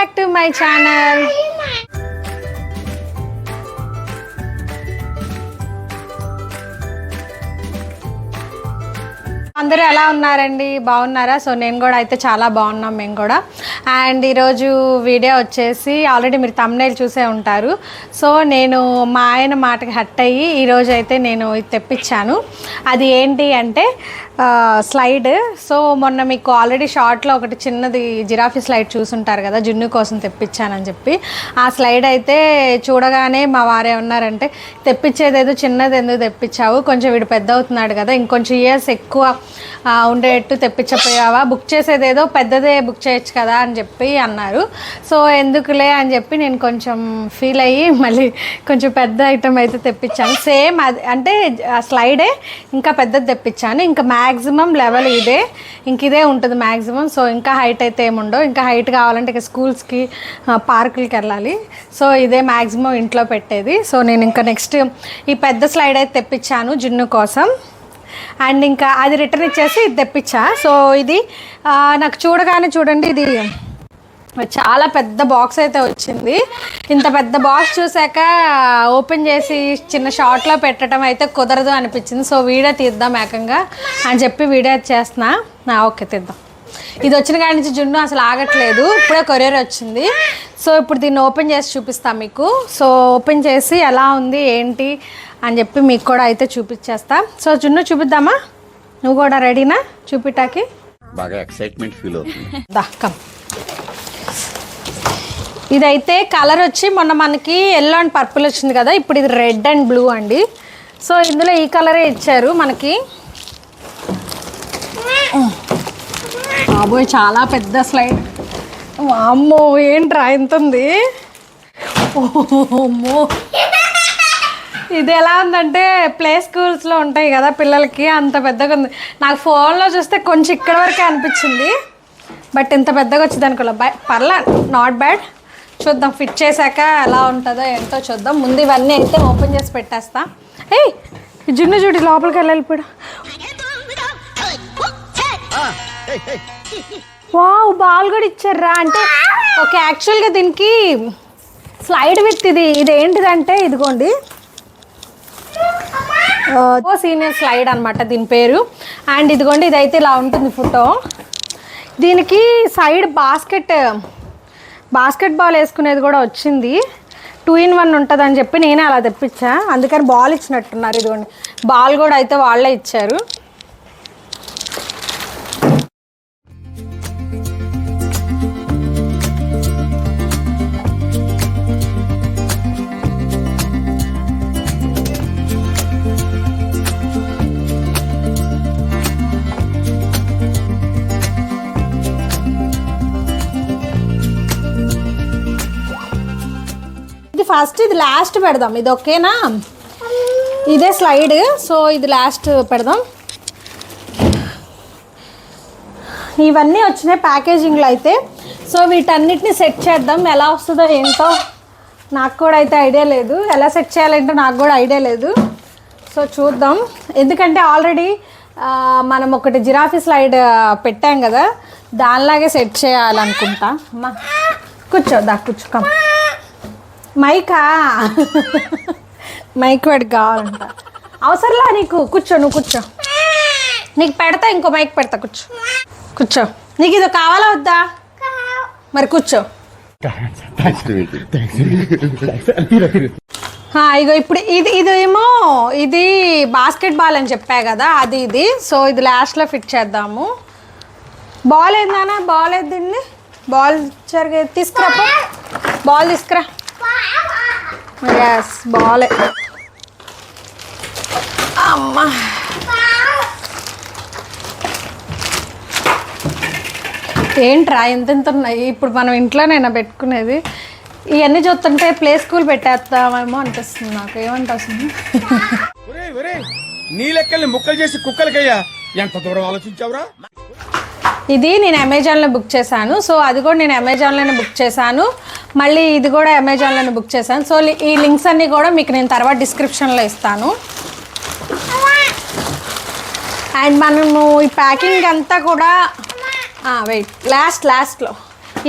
Back to my channel అందరూ ఎలా ఉన్నారండి? బాగున్నారా? సో నేను కూడా అయితే చాలా బాగున్నాం మేము కూడా. అండ్ ఈరోజు వీడియో వచ్చేసి ఆల్రెడీ మీరు తమ్నైల్ చూసే ఉంటారు. సో నేను మా ఆయన మాటకి హట్ అయ్యి ఈరోజు అయితే నేను ఇది తెప్పించాను. అది ఏంటి అంటే స్లైడ్ సో మొన్న మీకు ఆల్రెడీ షార్ట్లో ఒకటి చిన్నది జిరాఫీ స్లైడ్ చూసుంటారు కదా జున్ను కోసం తెప్పించానని చెప్పి. ఆ స్లైడ్ అయితే చూడగానే మా వారే ఉన్నారంటే తెప్పించేదేదో చిన్నది ఎందుకు తెప్పించావు? కొంచెం వీడు పెద్ద అవుతున్నాడు కదా ఇంకొంచెం ఇయర్స్ ఎక్కువ ఉండేట్టు తెప్పించపోయావా? బుక్ చేసేదేదో పెద్దదే బుక్ చేయొచ్చు కదా అని చెప్పి అన్నారు. సో ఎందుకులే అని చెప్పి నేను కొంచెం ఫీల్ అయ్యి మళ్ళీ కొంచెం పెద్ద ఐటమ్ అయితే తెప్పించాను. సేమ్ అది అంటే ఆ స్లైడే ఇంకా పెద్దది తెప్పించాను. ఇంకా మ్యాక్సిమం లెవెల్ ఇదే. ఇంక ఇదే ఉంటుంది మ్యాక్సిమం సో ఇంకా హైట్ అయితే ఏముండో. ఇంకా హైట్ కావాలంటే ఇక స్కూల్స్కి పార్కులకి వెళ్ళాలి. సో ఇదే మ్యాక్సిమం ఇంట్లో పెట్టేది. సో నేను ఇంకా నెక్స్ట్ ఈ పెద్ద స్లైడ్ అయితే తెప్పించాను జున్ను కోసం. అండ్ ఇంకా అది రిటర్న్ ఇచ్చేసి ఇది తెప్పించా. సో ఇది నాకు చూడగానే చూడండి ఇది చాలా పెద్ద బాక్స్ అయితే వచ్చింది. ఇంత పెద్ద బాక్స్ చూసాక ఓపెన్ చేసి చిన్న షార్ట్లో పెట్టడం అయితే కుదరదు అనిపించింది. సో వీడియో తీద్దాం ఏకంగా అని చెప్పి వీడియో చేస్తున్నా. ఓకే తీద్దాం. ఇది వచ్చిన కాడి నుంచి జున్ను అసలు ఆగట్లేదు. ఇప్పుడే కొరియర్ వచ్చింది. సో ఇప్పుడు దీన్ని ఓపెన్ చేసి చూపిస్తాను మీకు. సో ఓపెన్ చేసి ఎలా ఉంది ఏంటి అని చెప్పి మీకు కూడా అయితే చూపించేస్తా. సో జున్ను చూపిద్దామా? నువ్వు కూడా రెడీనా చూపిటాకి? బాగా ఎక్సైట్మెంట్ ఫీల్ అవుతుంది. ఇదైతే కలర్ వచ్చి మొన్న మనకి ఎల్లో అండ్ పర్పుల్ వచ్చింది కదా ఇప్పుడు ఇది రెడ్ అండ్ బ్లూ అండి. సో ఇందులో ఈ కలరే ఇచ్చారు మనకి. బాబోయ్ చాలా పెద్ద స్లైడ్. అమ్మో ఏంట్రా ఎంత ఉంది అమ్మో ఇది ఎలా ఉందంటే ప్లే స్కూల్స్లో ఉంటాయి కదా పిల్లలకి అంత పెద్దగా ఉంది. నాకు ఫోన్లో చూస్తే కొంచెం ఇక్కడ వరకే అనిపించింది. బట్ ఇంత పెద్దగా వచ్చింది అనుకోలే. బై పర్లే నాట్ బ్యాడ్. చూద్దాం ఫిట్ చేశాక ఎలా ఉంటుందో ఏంటో చూద్దాం. ముందు ఇవన్నీ అయితే ఓపెన్ చేసి పెట్టేస్తా. ఏయ్ ఈ జున్ను చూడు లోపలికి వెళ్ళాలి ఇప్పుడు. వావ్ బాల్ కూడా ఇచ్చారా అంటే ఓకే యాక్చువల్గా దీనికి స్లైడ్ విత్ ఇది ఇది ఏంటిదంటే ఇదిగోండి. ఓ సీనియర్ స్లైడ్ అనమాట దీని పేరు. అండ్ ఇదిగోండి ఇదైతే ఇలా ఉంటుంది ఫోటో. దీనికి సైడ్ బాస్కెట్ బాస్కెట్ బాల్ వేసుకునేది కూడా వచ్చింది. టూ ఇన్ వన్ ఉంటుంది అని చెప్పి నేనే అలా తెప్పించా. అందుకని బాల్ ఇచ్చినట్టున్నారు ఇదిగోండి. బాల్ కూడా అయితే వాళ్ళే ఇచ్చారు. ఫస్ట్ ఇది లాస్ట్ పెడదాం. ఇది ఓకేనా? ఇదే స్లైడ్ సో ఇది లాస్ట్ పెడదాం. ఇవన్నీ వచ్చినాయి ప్యాకేజింగ్లో అయితే. సో వీటన్నిటిని సెట్ చేద్దాం. ఎలా వస్తుందో ఏంటో నాకు కూడా అయితే ఐడియా లేదు. ఎలా సెట్ చేయాలంటే నాకు కూడా ఐడియా లేదు. సో చూద్దాం. ఎందుకంటే ఆల్రెడీ మనం ఒకటి జిరాఫీ స్లైడ్ పెట్టాం కదా. దానిలాగే సెట్ చేయాలనుకుంటా. అమ్మా కూర్చో దా కూర్చోకం మైకా? మైక్ వాడికి కావాలంట. అవసరంలా నీకు? కూర్చో నువ్వు కూర్చో. నీకు పెడతా ఇంకో మైక్ పెడతా కూర్చో. కూర్చో. నీకు ఇది కావాలా వద్దా? మరి కూర్చో. ఇగో ఇప్పుడు ఇది ఇది ఏమో ఇది బాస్కెట్ బాల్ అని చెప్పా కదా అది ఇది. సో ఇది లాస్ట్లో ఫిట్ చేద్దాము. బాల్ ఏందానా బాల్ ఏదండి బాల్ సరిగ్గా తీసుకురా బాల్ తీసుకురా. ఎస్ బాలే అమ్మా ఏంట్రా ఎంత ఎంత ఉన్నాయి ఇప్పుడు మనం ఇంట్లోనైనా పెట్టుకునేది. ఇవన్నీ చూస్తుంటే ప్లే స్కూల్ పెట్టేస్తామేమో అనిపిస్తుంది నాకు. ఏమంటావు ఒరే నీ లెక్కల్ని ముక్కలు చేసి కుక్కలకయ్యా. ఎంత దూరం ఆలోచించావురా? ఇది నేను అమెజాన్లో బుక్ చేశాను. సో అది కూడా నేను అమెజాన్లోనే బుక్ చేశాను. మళ్ళీ ఇది కూడా అమెజాన్లోనే బుక్ చేశాను. సో ఈ లింక్స్ అన్నీ కూడా మీకు నేను తర్వాత డిస్క్రిప్షన్లో ఇస్తాను. అండ్ మనము ఈ ప్యాకింగ్ అంతా కూడా వెయిట్ లాస్ట్ లాస్ట్లో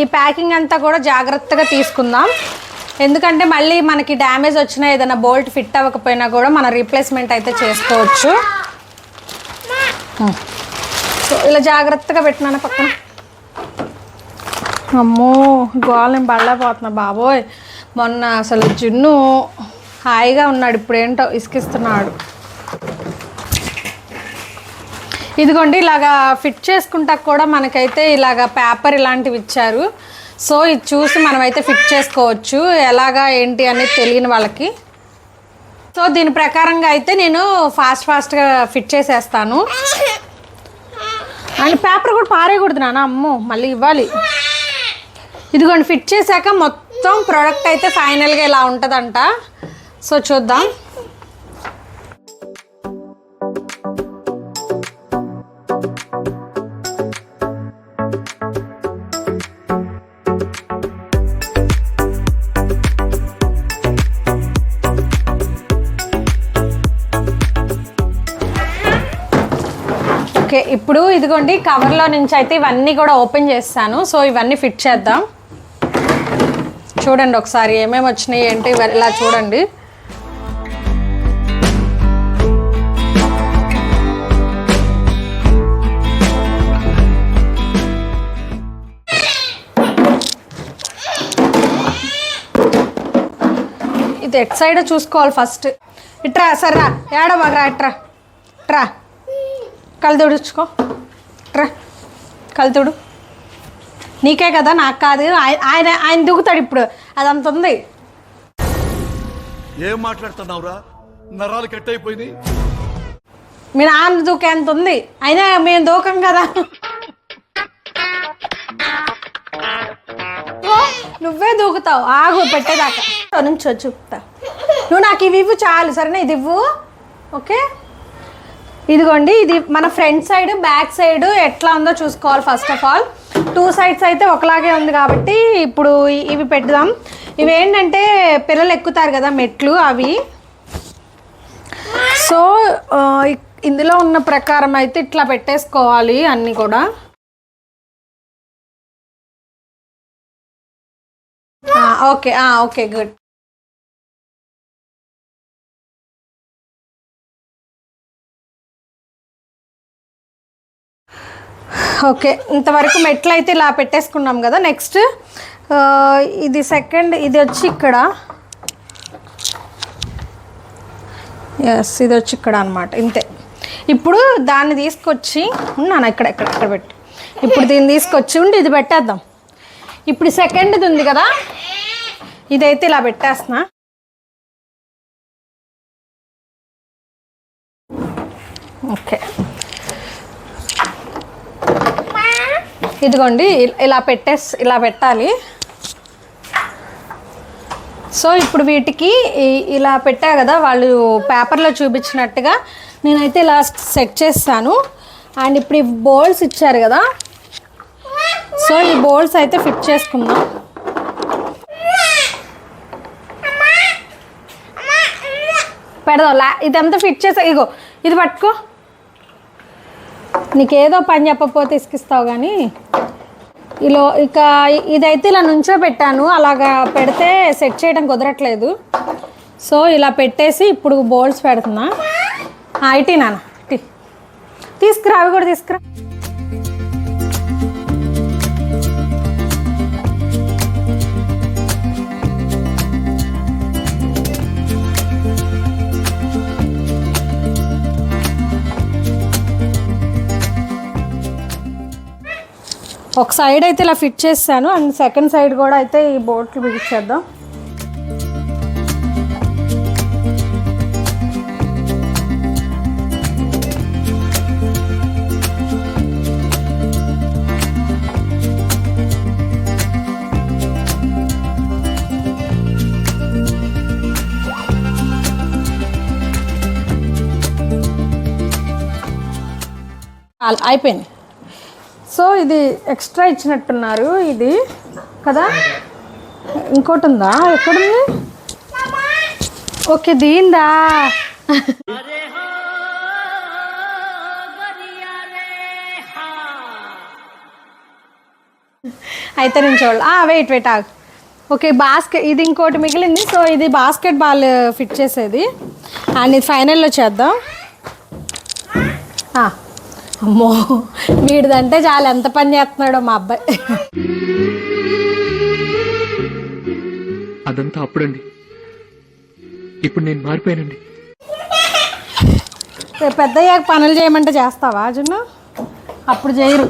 ఈ ప్యాకింగ్ అంతా కూడా జాగ్రత్తగా తీసుకుందాం. ఎందుకంటే మళ్ళీ మనకి డ్యామేజ్ వచ్చినా ఏదైనా బోల్ట్ ఫిట్ అవ్వకపోయినా కూడా మన రీప్లేస్మెంట్ అయితే చేసుకోవచ్చు. సో ఇలా జాగ్రత్తగా పెట్టినాను పక్కన. అమ్మో గోళ నేను పడలేకపోతున్నా బాబోయ్. మొన్న అసలు జున్ను హాయిగా ఉన్నాడు ఇప్పుడేంటో ఇసుకిస్తున్నాడు. ఇదిగోండి ఇలాగా ఫిట్ చేసుకుంటా కూడా మనకైతే ఇలాగా పేపర్ ఇలాంటివి ఇచ్చారు. సో ఇది చూసి మనమైతే ఫిట్ చేసుకోవచ్చు. ఎలాగా ఏంటి అనేది తెలియని వాళ్ళకి. సో దీని ప్రకారంగా అయితే నేను ఫాస్ట్ ఫాస్ట్గా ఫిట్ చేసేస్తాను. అండ్ పేపర్ కూడా పారేయకూడదు నాన్న అమ్మో మళ్ళీ ఇవ్వాలి. ఇదిగోండి ఫిట్ చేశాక మొత్తం ప్రోడక్ట్ అయితే ఫైనల్గా ఇలా ఉంటుందంట. సో చూద్దాం. ఓకే ఇప్పుడు ఇదిగోండి కవర్లో నుంచి అయితే ఇవన్నీ కూడా ఓపెన్ చేస్తాను. సో ఇవన్నీ ఫిట్ చేద్దాం. చూడండి ఒకసారి ఏమేమి వచ్చినాయి ఏంటి ఇలా చూడండి. ఇది ఎట్ సైడ్ చూసుకోవాలి ఫస్ట్. ఇట్రా సర్రా ఏడ బాగా ఇట్రా. ట్రా కళ్ళు తుడుచుకో. ట్రా కళ్ళు తుడు. నీకే కదా నాకు కాదు. ఆయ- ఆయన ఆయన దిగుతాడు ఇప్పుడు. అదంత ఉంది. ఏం మాట్లాడుతున్నావురా? నరాలు కట్ అయిపోయినాయి మీ నాన్న దూకేంత ఉంది. అయినా మేము దూకం కదా. నువ్వే దూకుతావు. ఆగు పెట్టేదాకా. నుంచి చూపుతా నువ్వు నాకు ఇవి ఇవ్వు చాలు సరేనా? ఇది ఇవ్వు. ఓకే? ఇదిగోండి ఇది మన ఫ్రంట్ సైడ్ బ్యాక్ సైడ్ ఎట్లా ఉందో చూసుకోవాలి first of all two sides అయితే ఒకలాగే ఉంది కాబట్టి ఇప్పుడు ఇవి పెడదాం ఇవి ఏంటంటే పిల్లలు ఎక్కుతారు కదా మెట్లు అవి. సో ఇందులో ఉన్న ప్రకారం అయితే ఇట్లా పెట్టేసుకోవాలి అన్నీ కూడా. ఓకే ఓకే గుడ్ ఓకే ఇంతవరకు మెట్లు అయితే ఇలా పెట్టేసుకున్నాం కదా నెక్స్ట్ ఇది సెకండ్ ఇది వచ్చి ఇక్కడ. ఎస్ ఇది వచ్చి ఇక్కడ అనమాట ఇంతే. ఇప్పుడు దాన్ని తీసుకొచ్చి ఉన్నాను ఇక్కడ ఇక్కడ ఇక్కడ పెట్టి. ఇప్పుడు దీన్ని తీసుకొచ్చి ఉండి ఇది పెట్టేద్దాం. ఇప్పుడు సెకండ్ది ఉంది కదా ఇదైతే ఇలా పెట్టేస్తున్నా. ఓకే. ఇదిగోండి ఇలా పెట్టేసి ఇలా పెట్టాలి. సో ఇప్పుడు వీటికి ఇలా పెట్టా కదా వాళ్ళు పేపర్లో చూపించినట్టుగా నేనైతే ఇలా సెట్ చేస్తాను. అండ్ ఇప్పుడు ఈ బోల్స్ ఇచ్చారు కదా. సో ఈ బోల్స్ అయితే ఫిట్ చేసుకుందాం. పెడదాం లా ఇదంతా ఫిట్ చేసా ఇగో ఇది పట్టుకో. నీకేదో పని చెప్పకపోతే ఇసుకిస్తావు కానీ ఇలా ఇక ఇదైతే ఇలా నుంచో పెట్టాను. అలాగా పెడితే సెట్ చేయడం కుదరట్లేదు. సో ఇలా పెట్టేసి ఇప్పుడు బౌల్స్ పెడుతున్నా. ఐటీ నాన్న తీసుకురా అవి కూడా తీసుకురా. ఒక సైడ్ అయితే ఇలా ఫిట్ చేస్తాను. అండ్ సెకండ్ సైడ్ కూడా అయితే ఈ బోట్లు బిగించేద్దాం అయిపోయింది. సో ఇది ఎక్స్ట్రా ఇచ్చినట్టున్నారు ఇది. కదా? ఇంకోటి ఉందా ఎక్కడుంది? ఓకే దీందా? అయితే నేను చూడాలి. వెయిట్ వెయిట్ ఆగు. ఓకే బాస్కెట్ ఇది ఇంకోటి మిగిలింది. సో ఇది బాస్కెట్ బాల్ ఫిట్ చేసేది. అండ్ ఇది ఫైనల్లో చేద్దాం. అమ్మో వీడిదంటే చాలా ఎంత పని చేస్తున్నాడో మా అబ్బాయి. అదంతా అప్పుడండి. ఇప్పుడు నేను మారిపోయానండి. రేపు పెద్దయ్యాక పనులు చేయమంటే చేస్తావా జున్ను అప్పుడు చేయరు.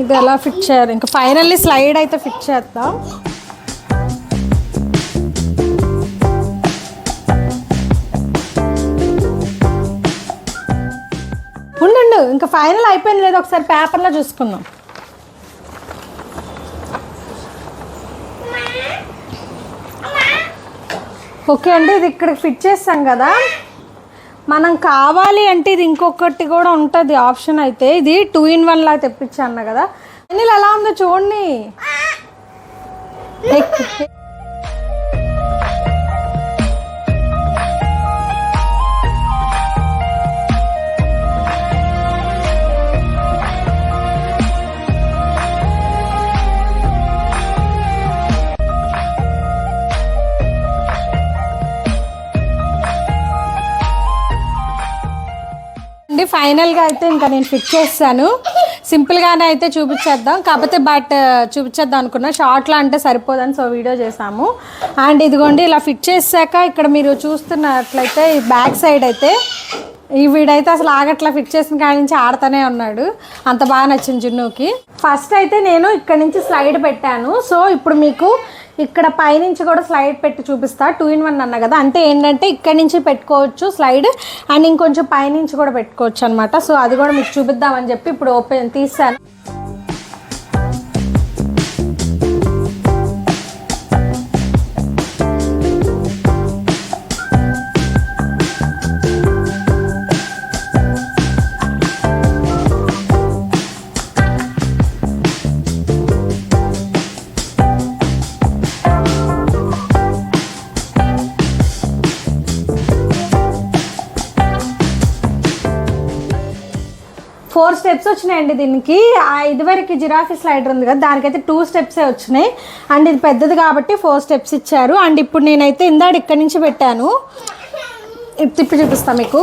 ఇది ఎలా ఫిట్ చేయాలి? ఇంకా ఫైనల్లీ స్లైడ్ అయితే ఫిట్ చేద్దాం. ఫైనల్ అయిపోయింది లేదు ఒకసారి పేపర్లో చూసుకుందాం. ఓకే అండి ఇది ఇక్కడ ఫిట్ చేస్తాం కదా. మనం కావాలి అంటే ఇది ఇంకొకటి కూడా ఉంటుంది ఆప్షన్ అయితే. ఇది టూ ఇన్ వన్ లా తెప్పించాను కదా. అనిల్ ఎలా ఉందో చూడండి. ఫైనల్గా అయితే ఇంకా నేను ఫిట్ చేస్తాను. సింపుల్గానే అయితే చూపించేద్దాం. కాకపోతే బట్ చూపించేద్దాం అనుకున్నా. షార్ట్లో అంటే సరిపోదని సో వీడియో చేసాము. అండ్ ఇదిగోండి ఇలా ఫిట్ చేసాక ఇక్కడ మీరు చూస్తున్నట్లయితే ఈ బ్యాక్ సైడ్ అయితే ఈ వీడైతే అసలు ఆగట్లా ఫిట్ చేసిన కాడి నుంచి ఆడుతూనే ఉన్నాడు. అంత బాగా నచ్చింది జున్నుకి. ఫస్ట్ అయితే నేను ఇక్కడ నుంచి స్లైడ్ పెట్టాను. సో ఇప్పుడు మీకు ఇక్కడ పైనుంచి కూడా స్లైడ్ పెట్టి చూపిస్తా. టూ ఇన్ వన్ అన్న కదా. అంటే ఏంటంటే ఇక్కడ నుంచి పెట్టుకోవచ్చు స్లైడ్ అండ్ ఇంకొంచెం పైనుంచి కూడా పెట్టుకోవచ్చు అనమాట సో అది కూడా మీకు చూపిద్దామని చెప్పి ఇప్పుడు ఓపెన్ తీసాను. స్టెప్స్ వచ్చినాయండి దీనికి. ఆ ఇదివరకు జిరాఫీ స్లైడర్ ఉంది కదా దానికైతే టూ స్టెప్సే వచ్చినాయి. అండ్ ఇది పెద్దది కాబట్టి ఫోర్ స్టెప్స్ ఇచ్చారు. అండ్ ఇప్పుడు నేనైతే ఇందాడ ఇక్కడి నుంచి పెట్టాను. తిప్పి చూపిస్తాను మీకు.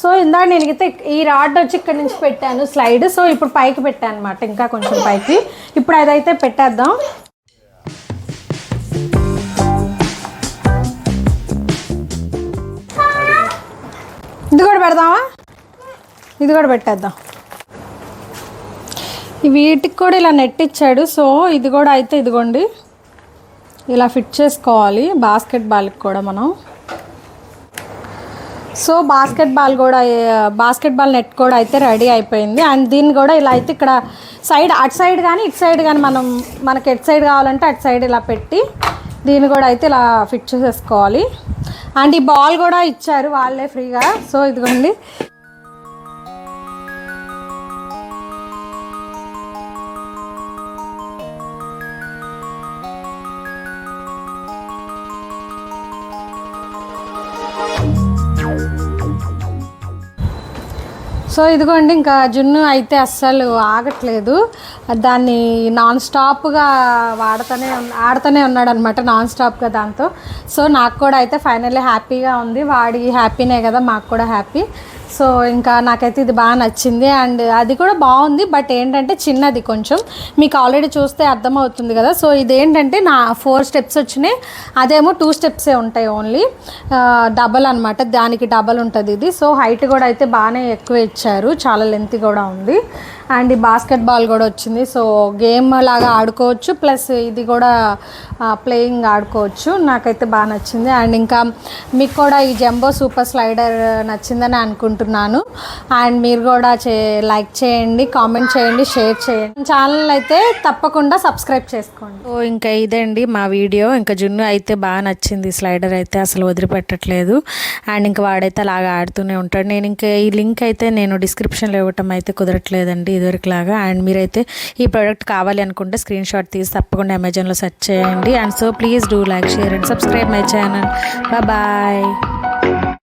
సో ఇందాక నేనైతే ఈ రాడ్ వచ్చి ఇక్కడ నుంచి పెట్టాను స్లైడ్. సో ఇప్పుడు పైకి పెట్టాను అనమాట ఇంకా కొంచెం పైకి. ఇప్పుడు అదైతే పెట్టేద్దాం. ఇది కూడా పెడదామా? ఇది కూడా పెట్టేద్దాం. వీటికి కూడా ఇలా నెట్ ఇచ్చాడు. సో ఇది కూడా అయితే ఇదిగోండి. ఇలా ఫిట్ చేసుకోవాలి. బాస్కెట్ బాల్కి కూడా మనం. సో బాస్కెట్ బాల్ కూడా బాస్కెట్ బాల్ నెట్ కూడా అయితే రెడీ అయిపోయింది. అండ్ దీన్ని కూడా ఇలా అయితే ఇక్కడ సైడ్ అటు సైడ్ కానీ ఇటు సైడ్ కానీ మనం మనకి ఎటు సైడ్ కావాలంటే అటు సైడ్ ఇలా పెట్టి దీన్ని కూడా అయితే ఇలా ఫిట్ చేసేసుకోవాలి. అండ్ ఈ బాల్ కూడా ఇచ్చారు వాళ్ళే ఫ్రీగా. సో ఇదిగోండి. సో ఇదిగోండి ఇంకా జున్ను అయితే అస్సలు ఆగట్లేదు. దాన్ని నాన్ స్టాప్గా వాడుతూనే ఆడుతూనే ఉన్నాడు అనమాట నాన్ స్టాప్గా దాంతో. సో నాకు కూడా అయితే ఫైనల్లీ హ్యాపీగా ఉంది. వాడి హ్యాపీనే కదా మాకు కూడా హ్యాపీ సో ఇంకా నాకైతే ఇది బాగా నచ్చింది అండ్ అది కూడా బాగుంది బట్ ఏంటంటే చిన్నది కొంచెం. మీకు ఆల్రెడీ చూస్తే అర్థమవుతుంది కదా. సో ఇదేంటంటే నా ఫోర్ స్టెప్స్ వచ్చినాయి. అదేమో టూ స్టెప్సే ఉంటాయి ఓన్లీ. డబల్ అనమాట దానికి డబల్ ఉంటుంది ఇది. సో హైట్ కూడా అయితే బాగానే ఎక్కువ ఇచ్చారు. చాలా లెంత్ కూడా ఉంది. అండ్ ఈ బాస్కెట్ బాల్ కూడా వచ్చింది. సో గేమ్ లాగా ఆడుకోవచ్చు. ప్లస్ ఇది కూడా ప్లేయింగ్ ఆడుకోవచ్చు. నాకైతే బాగా నచ్చింది. అండ్ ఇంకా మీకు కూడా ఈ జంబో సూపర్ స్లైడర్ నచ్చిందని అనుకుంటున్నాను. అండ్ మీరు కూడా చే లైక్ చేయండి కామెంట్ చేయండి షేర్ చేయండి. ఛానల్ అయితే తప్పకుండా సబ్స్క్రైబ్ చేసుకోండి. సో ఇంకా ఇదండి మా వీడియో. ఇంకా జున్ను అయితే బాగా నచ్చింది. స్లైడర్ అయితే అసలు వదిలిపెట్టట్లేదు. అండ్ ఇంకా వాడైతే అలాగా ఆడుతూనే ఉంటాడు. నేను ఇంకా ఈ లింక్ అయితే నేను డిస్క్రిప్షన్లో ఇవ్వటం అయితే కుదరట్లేదండి ఇదివరకులాగా. అండ్ మీరైతే ఈ ప్రోడక్ట్ కావాలి అనుకుంటే స్క్రీన్ షాట్ తీసి తప్పకుండా అమెజాన్లో సెర్చ్ చేయండి. and so please do like share and subscribe my channel. Bye bye